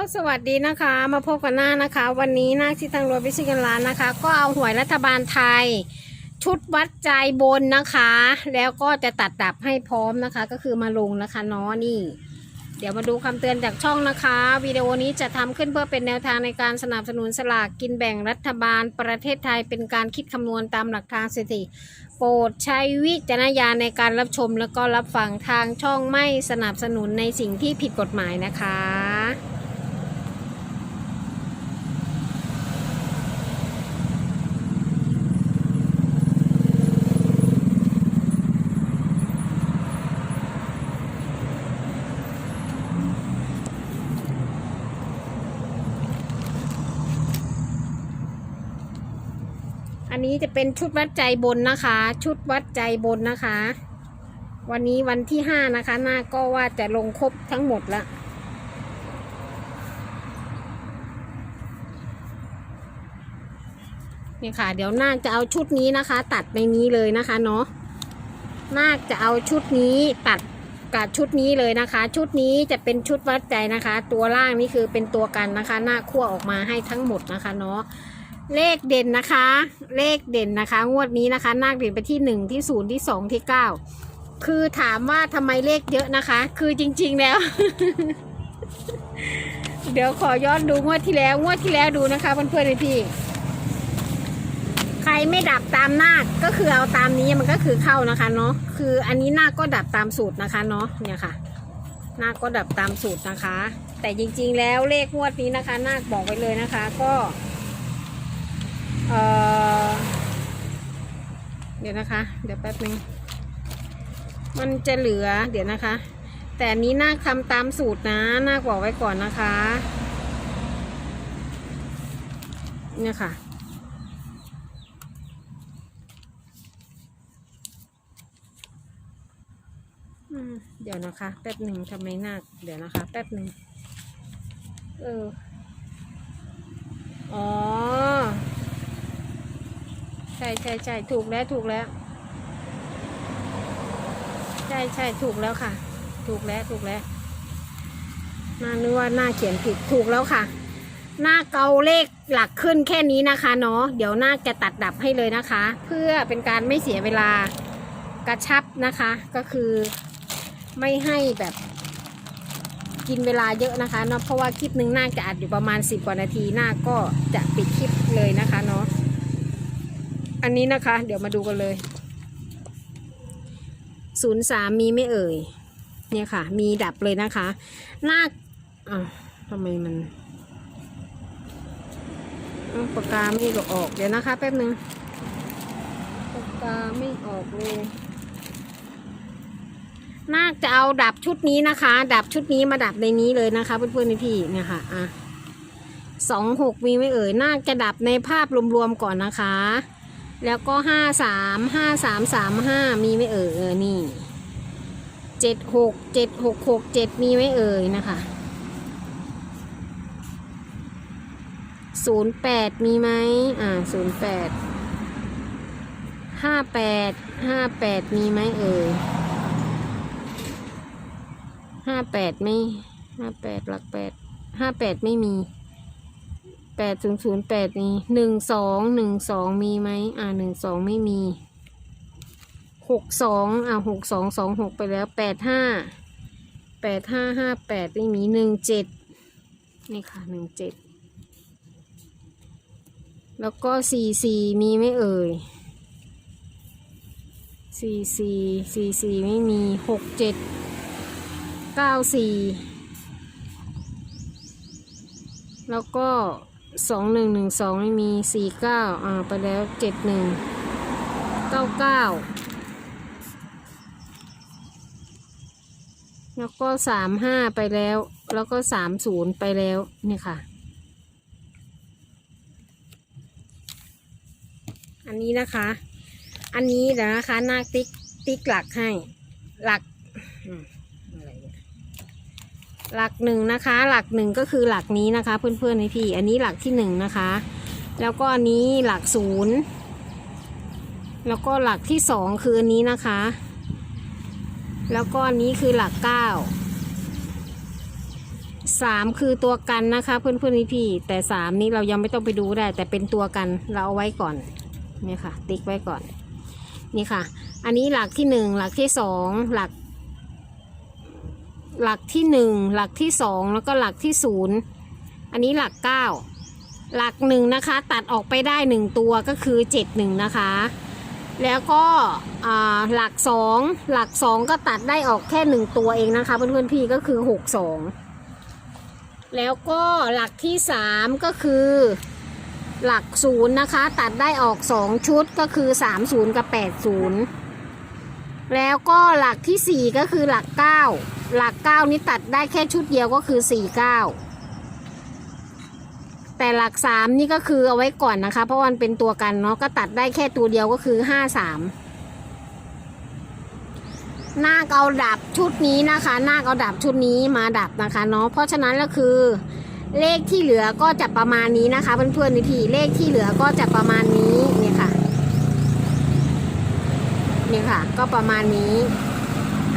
ก็สวัสดีนะคะ มาพบกันหน้านะคะ วันนี้นาที่ทางรวยพิชิกันร้านนะคะ ก็เอาหวยรัฐบาลไทย ชุดวัดใจบนนะคะ แล้วก็จะตัดดับให้พร้อมนะคะ ก็คือมาลงนะคะเนาะนี่ เดี๋ยวมาดูคำเตือนจากช่องนะคะ วิดีโอนี้จะทำขึ้นเพื่อเป็นแนวทางในการสนับสนุนสลากกินแบ่งรัฐบาลประเทศไทยเป็นการคิดคำนวณตามหลักทางสถิติโปรดใช้วิจารณญาณในการรับชม แล้วก็รับฟังทางช่องไม่สนับสนุนในสิ่งที่ผิดกฎหมายนะคะ นี้จะเป็นชุดวัดใจบนนะคะ ชุดวัดใจบนนะคะ วันนี้วันที่ห้านะคะ หน้าก็ว่าจะลงครบทั้งหมดละนี่ค่ะ เดี๋ยวนาคจะเอาชุดนี้นะคะ ตัดในนี้เลยนะคะเนาะนาคจะเอาชุดนี้ตัดกับชุดนี้เลยนะคะ ชุดนี้จะเป็นชุดวัดใจนะคะ ตัวล่างนี่คือเป็นตัวกันนะคะ หน้าคั่วออกมาให้ทั้งหมดนะคะเนาะ เลขเด่นนะคะ เลขเด่นนะคะ งวดนี้นะคะ นาคเด่นไปที่หนึ่งที่ศูนย์ที่สองที่เก้าคือถามว่าทำไมเลขเยอะนะคะ คือจริง ๆแล้ว เดี๋ยวขอย้อนดูงวดที่แล้ว งวดที่แล้วดูนะคะเพื่อนๆพี่ ใครไม่ดับตามนาคก็คือเอาตามนี้มันก็คือเข้านะคะเนาะ คืออันนี้นาคก็ดับตามสูตรนะคะเนาะ เนี่ยค่ะ นาคก็ดับตามสูตรนะคะ แต่จริง ๆ แล้วเลขงวดนี้นะคะ นาคบอกไว้เลยนะคะ ก็ เอ่อเดี๋ยวนะคะ เดี๋ยวแป๊บนึง มันจะเหลือ เดี๋ยวนะคะ แต่นี้นาคทำตามสูตรนะนาคบอกไว้ก่อนนะคะ เนี่ยค่ะ เดี๋ยวนะคะ แป๊บหนึ่งทำไมนาคเดี๋ยวนะคะ แป๊บหนึ่ง เออ อ๋อ ใช่ใช่ใช่ถูกแล้วถูกแล้ว ใช่ใช่ถูกแล้วค่ะ ถูกแล้วถูกแล้วน่านึกว่าหน้าเขียนผิดถูกแล้วค่ะ หน้าเกาเลขหลักขึ้นแค่นี้นะคะเนาะเดี๋ยวหน้าจะตัดดับให้เลยนะคะ เพื่อเป็นการไม่เสียเวลากระชับนะคะ ก็คือไม่ให้แบบกินเวลาเยอะนะคะเนาะเพราะว่าคลิปหนึ่งหน่าจะอัดอยู่ประมาณ 10 กว่านาทีหน้าก็จะปิดคลิปเลยนะคะเนาะ อันนี้นะคะ เดี๋ยวมาดูกันเลยศูนย์สามมีไม่เอ่ย เนี่ยค่ะ มีดับเลยนะคะ หน้าอ่าวทำไมมันอ้าวปากกาไม่ออกเดี๋ยวนะคะ แป๊บนึงปากกาไม่ออกเลยนาคจะเอาดับชุดนี้นะคะ ดับชุดนี้มาดับในนี้เลยนะคะ เพื่อนๆพี่ๆเนี่ยค่ะอะสองหกมีไม่เอ่ยนาคจะดับในภาพรวมๆก่อนนะคะ แล้วก็ห้าสามห้าสามสามห้ามีไหม่เอ่ยเออนี่เจ็ดหกเจ็ดหกหกเจ็ดมีไหม่เอ่ยนะคะศูนย์แปดมีไหมอ่าศูนย์แปดห้าแปดห้าแปดมีไหมเอ่ยห้าแปดไม่ห้าแปดหลักแปดห้าแปดไม่มี แปดศูนย์ศูนย์แปดมีหนึ่งสองหนึ่งสองมีไหมอ่าหนึ่งสองไม่มีหกสองอ่าหกสองสองหกไปแล้วแปดห้าแปดห้าห้าแปดไม่มีหนึ่งเจ็ดนี่ค่ะหนึ่งเจ็ดแล้วก็สี่สี่มีไหมเอ่ยสี่สี่สี่สี่ไม่มีหกเจ็ดเก้าสี่แล้วก็ สองหนึ่งหนึ่งสองไม่มีสี่เก้าอ่าไปแล้วเจ็ดหนึ่งเก้าเก้าแล้วก็สามห้าไปแล้ว แล้วก็สามศูนย์ไปแล้วเนี่ยค่ะ อันนี้นะคะ อันนี้เดี๋ยวนะคะหน้าติ๊กติ๊กหลักให้ หลักอืมอะไรเนี่ย หลักหนึ่งนะคะ หลักหนึ่งก็คือหลักนี้นะคะ เพื่อนๆให้พี่ อันนี้หลักที่หนึ่งนะคะ แล้วก็อันนี้หลักศูนย์แล้วก็หลักที่สองคืออันนี้นะคะ แล้วก็อันนี้คือหลักเก้าสามคือตัวกันนะคะ เพื่อนเพื่อนพี่แต่สามนี้เรายังไม่ต้องไปดูได้ แต่เป็นตัวกันเราเอาไว้ก่อนนี่ค่ะ ติ๊กไว้ก่อนนี่ค่ะ อันนี้หลักที่หนึ่งหลักที่สองหลัก หลักที่หนึ่งหลักที่สองแล้วก็หลักที่ศูนย์อันนี้หลักเก้าหลักหนึ่งนะคะ ตัดออกไปได้หนึ่งตัวก็คือเจ็ดหนึ่งนะคะ แล้วก็หลักสองหลักสองก็ตัดได้ออกแค่หนึ่งตัวเองนะคะเพื่อนๆพี่ก็คือหกสองแล้วก็หลักที่สามก็คือหลักศูนย์นะคะ ตัดได้ออกสองชุดก็คือสามศูนย์กับแปดศูนย์แล้วก็หลักที่สี่ก็คือหลักเก้า หลักเก้านี้ตัดได้แค่ชุดเดียวก็คือสี่เก้าแต่หลักสามนี่ก็คือเอาไว้ก่อนนะคะ เพราะวามันเป็นตัวกันเนาะก็ตัดได้แค่ตัวเดียวก็คือห้าสามนาคเอาดับชุดนี้นะคะนาคเอาดับชุดนี้มาดับนะคะเนาะเพราะฉะนั้นก็คือ เลขที่เหลือก็จะประมาณนี้นะคะ เพื่อนๆพี่ๆเลขที่เหลือก็จะประมาณนี้เนี่ยค่ะเนี่ยค่ะ ก็ประมาณนี้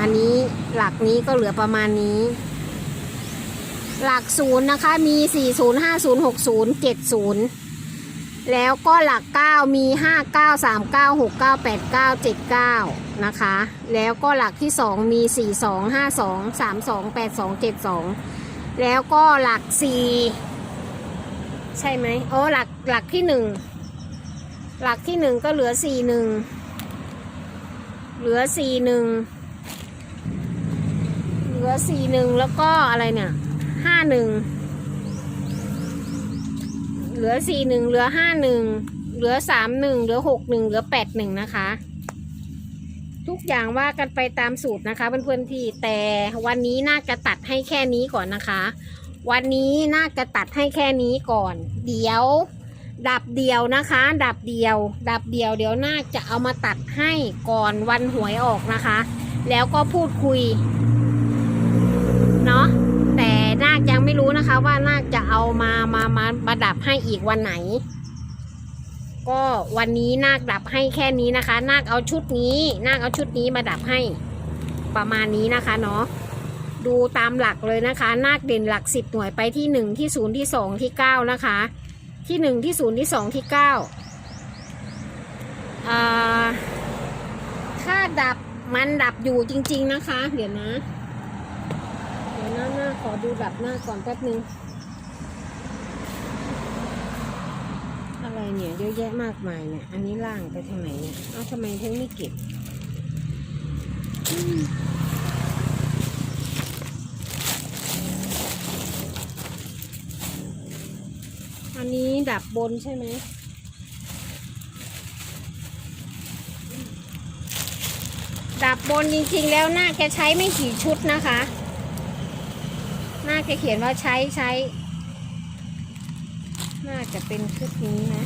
อันนี้หลักนี้ก็เหลือประมาณนี้ หลักศูนย์นะคะมี 40 50 60 70 แล้วก็หลัก 9 มี 59 39 69 89 79 นะคะ แล้วก็หลักที่ 2 มี 42 52 32 82 72 แล้วก็หลัก 4 ใช่ไหมโอ้หลักหลักที่ 1 หลักที่ 1 ก็เหลือ 41 เหลือ 41เห ลือ41แล้วก็อะไรเนี่ยห้าหนึ่งเหลือสี่หนึ่งเหลือห้าหนึ่งเหลือสามหนึ่งเหลือหกหนึ่งเหลือแปดหนึ่งนะคะ ทุกอย่างว่ากันไปตามสูตรนะคะเพื่อนๆพี่แต่วันนี้น่าจะตัดให้แค่นี้ก่อนนะคะ วันนี้น่าจะตัดให้แค่นี้ก่อน เดี๋ยว ดับเดียวนะคะ ดับเดียว ดับเดียวเดี๋ยวน่าจะเอามาตัดให้ก่อนวันหวยออกนะคะ แล้วก็พูดคุย เนาะแต่นา คยังไม่รู้นะคะ ว่านาคจะเอามามามามาดับให้อีกวันไหน ก็วันนี้นาคดับให้แค่นี้นะคะ นาคเอาชุดนี้ นาคเอาชุดนี้มาดับให้ ประมาณนี้นะคะเนาะดูตามหลักเลยนะคะ นาคเด่นหลักสิบหน่วยไปที่หนึ่งที่ศูนย์ที่สองที่เก้านะคะ ที่หนึ่งที่ศูนย์ที่สองที่เก้าอ่าถ้าดับมันดับอยู่จริง ๆนะคะ เดี๋ยวนะ เดี๋ยวหน้าหน้า ขอดูดับหน้าก่อนแป๊บนึง อะไรเนี่ยเยอะแยะมากมายเนี่ย อันนี้ล่างไปทางไหนเนี่ย เอ้าทำไมเทงไม่เก็บอันนี้ดับบนใช่ไหมดับบนจริงๆแล้วหน่าจะใช้ไม่กี่ชุดนะคะ น่าจะเขียนว่าใช้ใช้ น่าจะเป็นชุดนี้นะ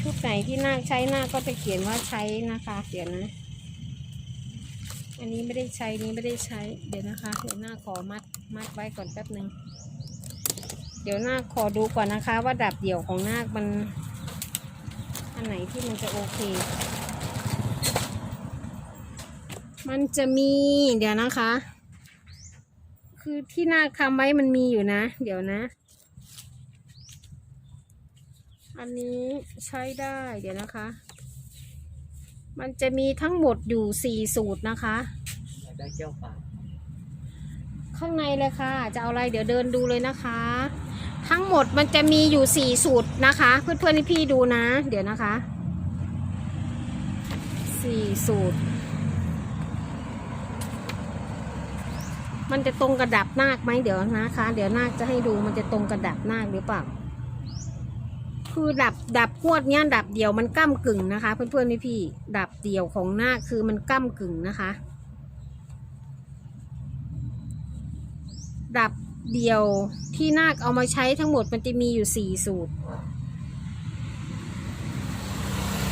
ชุดไหนที่น่าใช้น่าก็จะเขียนว่าใช้นะคะเดี๋ยวนะ อันนี้ไม่ได้ใช้นี้ไม่ได้ใช้ เดี๋ยวนะคะ เดี๋ยวหน้าขอมัดมัดไว้ก่อนแป๊บหนึ่งเดี๋ยวหน้าขอดูก่อนนะคะ ว่าดับเดี่ยวของนาคมัน อันไหนที่มันจะโอเค มันจะมีเดี๋ยวนะคะ คือที่นาคทำไว้มันมีอยู่นะ เดี๋ยวนะ อันนี้ใช้ได้เดี๋ยวนะคะ มันจะมีทั้งหมดอยู่สี่สูตรนะคะ ได้แก้วเปล่าข้างในเลยค่ะ จะเอาอะไรเดี๋ยวเดินดูเลยนะคะ ทั้งหมดมันจะมีอยู่สี่สูตรนะคะ เพื่อนๆพี่ดูนะ เดี๋ยวนะคะสี่สูตร มันจะตรงกระดับนาคไหมเดี๋ยวนะคะ เดี๋ยวนาคจะให้ดูมันจะตรงกระดับนาคหรือเปล่า คือดับดับงวดเนี้ยดับเดียวมันก้ากึ่งนะคะ เพื่อนๆพี่ๆดับเดียวของนาคคือมันก้ากึ่งนะคะ ดับเดียวที่นาคเอามาใช้ทั้งหมดมันจะมีอยู่สี่สูตร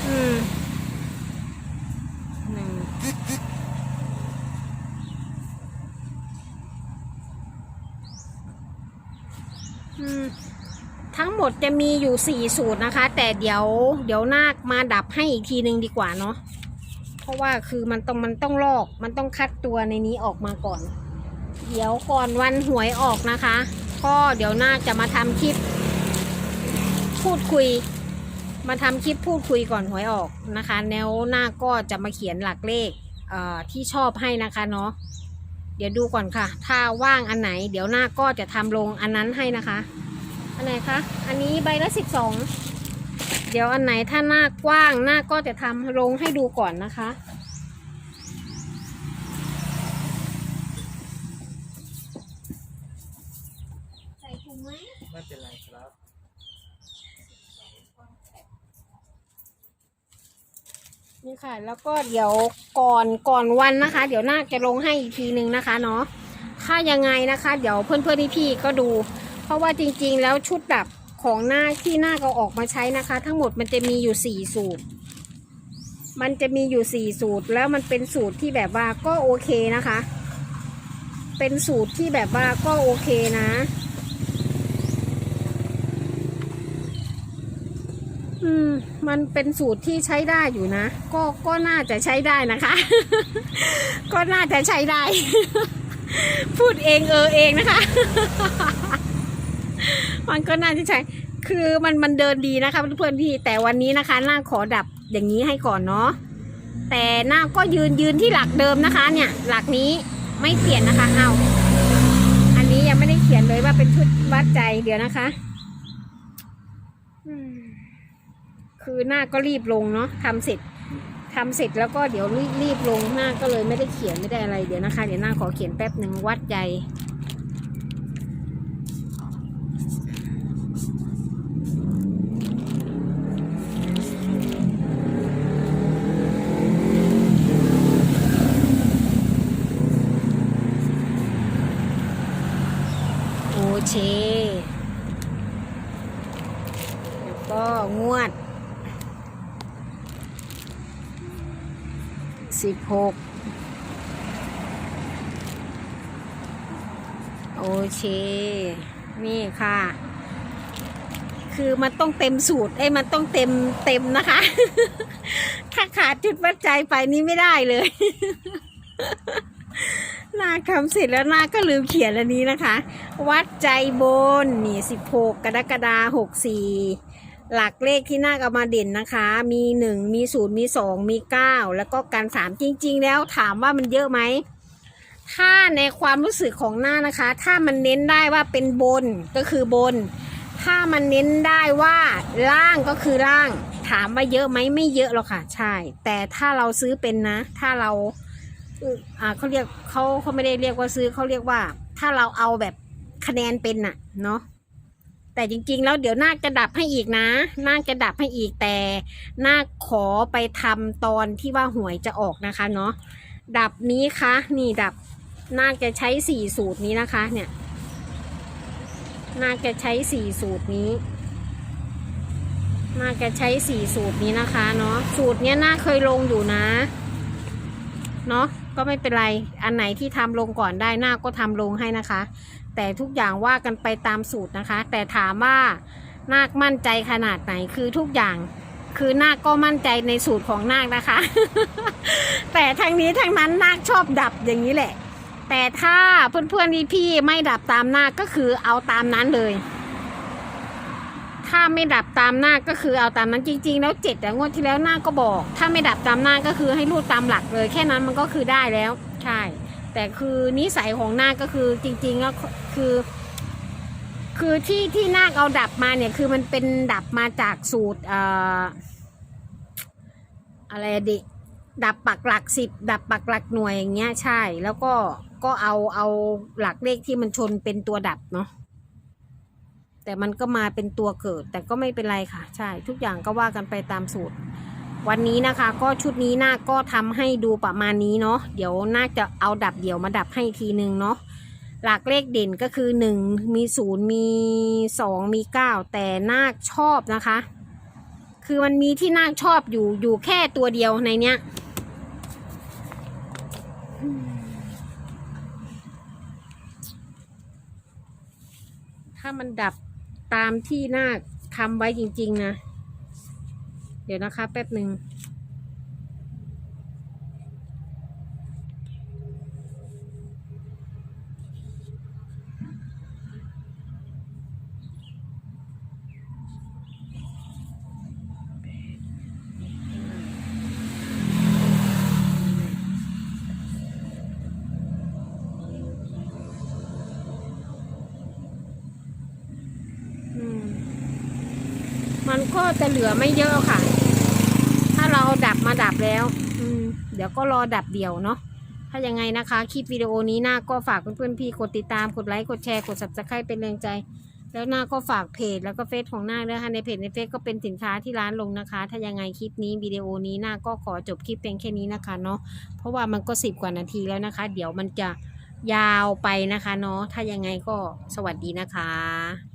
อืมหนึ่งอืม ทั้งหมดจะมีอยู่สี่สูตรนะคะ แต่เดี๋ยว เดี๋ยวนาคมาดับให้อีกทีนึงดีกว่าเนาะเพราะว่าคือมันต้องมันต้องลอก มันต้องคัดตัวในนี้ออกมาก่อน เดี๋ยวก่อนวันหวยออกนะคะ ก็เดี๋ยวน่าจะมาทำคลิป พูดคุย มาทำคลิปพูดคุยก่อนหวยออกนะคะแนวน้าก็จะมาเขียนหลักเลขเที่ชอบให้นะคะเนาะ เดี๋ยวดูก่อนค่ะ ถ้าว่างอันไหน เดี๋ยวหน้าก็จะทำลงอันนั้นให้นะคะ อันไหนคะ อันนี้ใบละสิบสอง เดี๋ยวอันไหนถ้าหน้ากว้างหน้าก็จะทำลงให้ดูก่อนนะคะ ใส่ถุงไหม ไม่เป็นไรครับ นี่ค่ะ แล้วก็เดี๋ยวก่อนก่อนวันนะคะ เดี๋ยวหน้าจะลงให้อีกทีหนึ่งนะคะเนาะถ้ายังไงนะคะ เดี๋ยวเพื่อนเพื่อนพี่ก็ดู เพราะว่าจริงๆ แล้วชุดดับของหน้าที่หน้าก็ออกมาใช้นะคะ ทั้งหมดมันจะมีอยู่สี่สูตร มันจะมีอยู่สี่สูตร แล้วมันเป็นสูตรที่แบบว่าก็โอเคนะคะ เป็นสูตรที่แบบว่าก็โอเคนะ อืม มันเป็นสูตรที่ใช้ได้อยู่นะ ก็ก็น่าจะใช้ได้นะคะ ก็น่าจะใช้ได้ พูดเองเออเองนะคะ มันก็น่าจะใช้ คือมันมันเดินดีนะคะเพื่อนๆพี่ แต่วันนี้นะคะหน้าขอดับอย่างนี้ให้ก่อนเนาะ แต่หน้าก็ยืนยืนที่หลักเดิมนะคะ เนี่ย หลักนี้ไม่เปลี่ยนนะคะ เอา อันนี้ยังไม่ได้เขียนเลยว่าเป็นชุดวัดใจเดี๋ยวนะคะ อืม คือหน้าก็รีบลงเนาะทำเสร็จทำเสร็จแล้วก็เดี๋ยวรีบรีบลงหน้าก็เลยไม่ได้เขียนไม่ได้อะไรเดี๋ยวนะคะ เดี๋ยวหน้าขอเขียนแป๊บหนึ่งวัดใจอเค แล้วก็งวด สิบหกโอเค นี่ค่ะ คือมันต้องเต็มสูตร เอ้มันต้องเต็มเต็มนะคะ ถ้าขาดจุดวัดใจไปนี่ไม่ได้เลย หน้าคำเสร็จแล้วหน้าก็ลืมเขียนอันนี้นะคะ วัดใจบน นี่สิบหกกรกฎาหกสี่ หลักเลขที่หน้าเอามาเด่นนะคะ มีหนึ่งมีศูนย์มีสองมีเก้าแล้วก็การสามจริง ๆ แล้วถามว่ามันเยอะไหม ถ้าในความรู้สึกของหน้านะคะ ถ้ามันเน้นได้ว่าเป็นบนก็คือบน ถ้ามันเน้นได้ว่าล่างก็คือล่าง ถามว่าเยอะไหมไม่เยอะหรอกค่ะ ใช่ แต่ถ้าเราซื้อเป็นนะ ถ้าเราอ่าเขาเรียกเขาเขาไม่ได้เรียกว่าซื้อเขาเรียกว่า ถ้าเราเอาแบบคะแนนเป็นน่ะ เนาะ แต่จริงๆ แล้วเดี๋ยวนาคจะดับให้อีกนะนาคจะดับให้อีกแต่นาคขอไปทำตอนที่ว่าหวยจะออกนะคะเนาะดับนี้คะนี่ดับนาคจะใช้สี่สูตรนี้นะคะ เนี่ยนาคจะใช้สี่สูตรนี้นาคจะใช้สี่สูตรนี้นะคะเนาะสูตรเนี้ยนาคเคยลงอยู่นะ เนาะก็ไม่เป็นไร อันไหนที่ทำลงก่อนได้หน้าก็ทำลงให้นะคะ แต่ทุกอย่างว่ากันไปตามสูตรนะคะ แต่ถามว่านาคมั่นใจขนาดไหนคือทุกอย่างคือนาคก็มั่นใจในสูตรของนาคนะคะ แต่ทั้งนี้ทั้งนั้นนาคชอบดับอย่างนี้แหละ แต่ถ้าเพื่อนๆพี่ๆไม่ดับตามนาคก็คือเอาตามนั้นเลย ถ้าไม่ดับตามน้าก็คือเอาตามนั้นจริง ๆ แล้วเจ็ดแต่งวดที่แล้วน้าก็บอก ถ้าไม่ดับตามน้าก็คือให้รูดตามหลักเลย แค่นั้นมันก็คือได้แล้ว ใช่ แต่คือนิสัยของน้าก็คือจริงๆแล้วคือ คือที่ที่นาคเอาดับมาเนี่ย คือมันเป็นดับมาจากสูตรเอ่ออะไรดิดับปักหลักสิบดับปักหลักหน่วยอย่างเงี้ยใช่ แล้วก็ก็เอาเอาหลักเลขที่มันชนเป็นตัวดับเนาะแต่มันก็มาเป็นตัวเกิด แต่ก็ไม่เป็นไรค่ะ ใช่ ทุกอย่างก็ว่ากันไปตามสูตร วันนี้นะคะก็ชุดนี้หน้าก็ทำให้ดูประมาณนี้เนาะเดี๋ยวน่าจะเอาดับเดี่ยวมาดับให้อีกทีนึงเนาะหลักเลขเด่นก็คือหนึ่งมีศูนย์มีสองมีเก้าแต่นาคชอบนะคะ คือมันมีที่นาคชอบอยู่อยู่แค่ตัวเดียวในเนี้ยถ้ามันดับตามที่นาคทำไว้จริง ๆ นะ เดี๋ยวนะคะ แป๊บหนึ่งมันก็จะเหลือไม่เยอะค่ะ เราดับมาดับแล้ว อืม เดี๋ยวก็รอดับเดี่ยวเนาะถ้ายังไงนะคะ คลิปวิดีโอนี้หน้าก็ฝากเพื่อนๆพี่กดติดตามกดไลค์กดแชร์กด subscribe เป็นแรงใจ แล้วหน้าก็ฝากเพจแล้วก็เฟซของหน้าด้วยค่ะในเพจในเฟซก็เป็นสินค้าที่ร้านลงนะคะ ถ้ายังไงคลิปนี้วิดีโอนี้หน้าก็ขอจบคลิปเพียงแค่นี้นะคะเนาะเพราะว่ามันก็สิบกว่านาทีแล้วนะคะ เดี๋ยวมันจะยาวไปนะคะเนาะถ้ายังไงก็สวัสดีนะคะ